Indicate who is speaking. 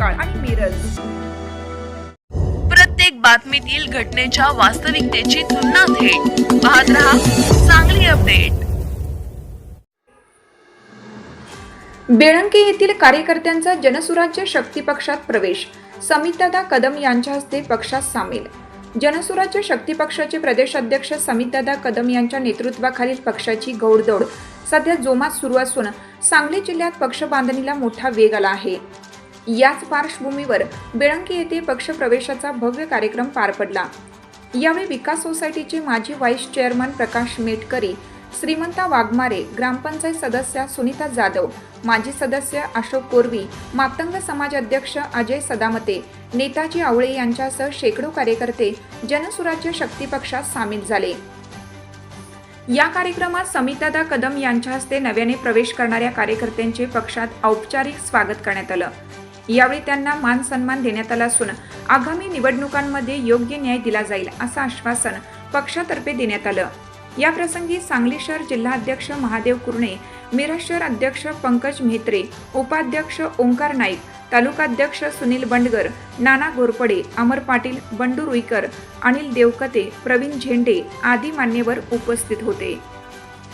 Speaker 1: महांकाळ आणि मिरज
Speaker 2: प्रत्येक बातमीतील घटनेच्या वास्तविकतेची तुलना थेट. पाहत रहा चांगली अपडेट.
Speaker 1: बेळंके येथील कार्यकर्त्यांचा जनसुराज्य शक्ती पक्षात प्रवेश. समितदादा कदम यांच्या हस्ते पक्षात सामील. जनसुराज्य शक्ती पक्षाचे प्रदेशाध्यक्ष समितदादा कदम यांच्या नेतृत्वाखालील पक्षाची गौडदौड सध्या जोमात सुरू असून सांगली जिल्ह्यात पक्ष बांधणीला मोठा वेग आला आहे. याच पार्श्वभूमीवर बेळंकी येथे पक्ष प्रवेशाचा भव्य कार्यक्रम पार पडला. यावेळी विकास सोसायटीचे माजी व्हाईस चेअरमन प्रकाश मेटकरी श्रीमंता वाघमारे ग्रामपंचायत सदस्य सुनीता जाधव माजी सदस्य अशोक कोरवी मातंग समाज अध्यक्ष अजय सदामते नेताजी आवळे यांच्यासह शेकडो कार्यकर्ते जनसुराज्य शक्ती पक्षात सामील झाले. या कार्यक्रमात समितादा कदम यांच्या हस्ते नव्याने प्रवेश करणाऱ्या कार्यकर्त्यांचे पक्षात औपचारिक स्वागत करण्यात आलं. यावेळी त्यांना मान सन्मान देण्यात आला असून आगामी निवडणुकांमध्ये योग्य न्याय दिला जाईल असं आश्वासन पक्षातर्फे देण्यात आलं. या प्रसंगी सांगली शहर जिल्हाध्यक्ष महादेव कुरणे मिरज शहर अध्यक्ष पंकज म्हेत्रे उपाध्यक्ष ओंकार नाईक तालुकाध्यक्ष सुनील बंडगर नाना घोरपडे अमर पाटील बंडू रुईकर अनिल देवकते प्रवीण झेंडे आदी मान्यवर उपस्थित होते.